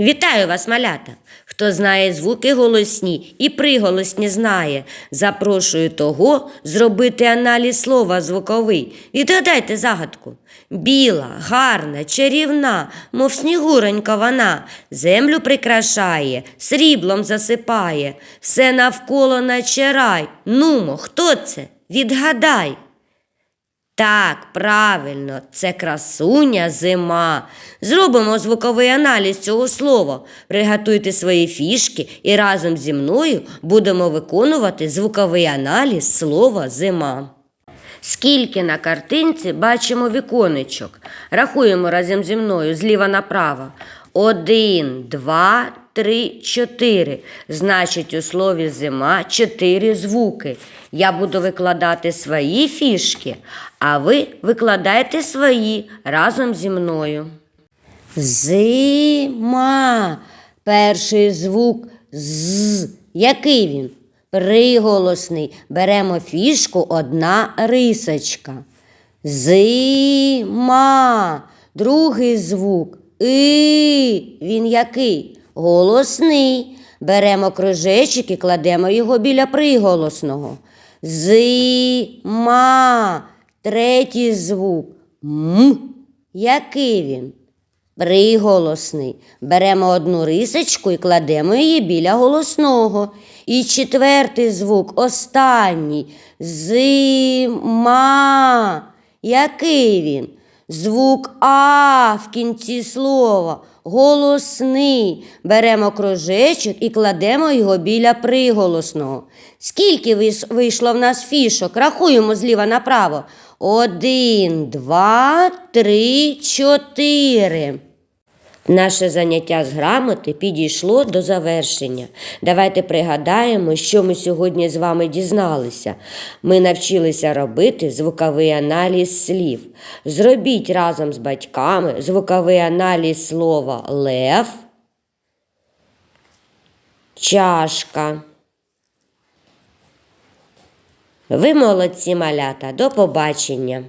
Вітаю вас, малята! Хто знає звуки голосні і приголосні знає, запрошую того зробити аналіз слова звуковий. Відгадайте загадку. Біла, гарна, чарівна, мов снігуронька вона, землю прикрашає, сріблом засипає, все навколо наче рай. Нумо, хто це? Відгадай. Так, правильно, це красуня зима. Зробимо звуковий аналіз цього слова. Приготуйте свої фішки і разом зі мною будемо виконувати звуковий аналіз слова зима. Скільки на картинці бачимо віконечок? Рахуємо разом зі мною зліва направо. Один, два, три, чотири. Значить, у слові зима чотири звуки. Я буду викладати свої фішки, а ви викладайте свої разом зі мною. Зима. Перший звук з. Який він? Приголосний. Беремо фішку одна рисочка. Зима. Другий звук и. Він який? Голосний. Беремо кружечок і кладемо його біля приголосного. Зима. Третій звук м. Який він? Приголосний. Беремо одну рисочку і кладемо її біля голосного. І четвертий звук, останній. Зима. Який він? Звук А в кінці слова. Голосний. Беремо кружечок і кладемо його біля приголосного. Скільки вийшло в нас фішок? Рахуємо зліва направо. Один, два, три, чотири. Наше заняття з грамоти підійшло до завершення. Давайте пригадаємо, що ми сьогодні з вами дізналися. Ми навчилися робити звуковий аналіз слів. Зробіть разом з батьками звуковий аналіз слова лев, чашка. Ви молодці малята, до побачення!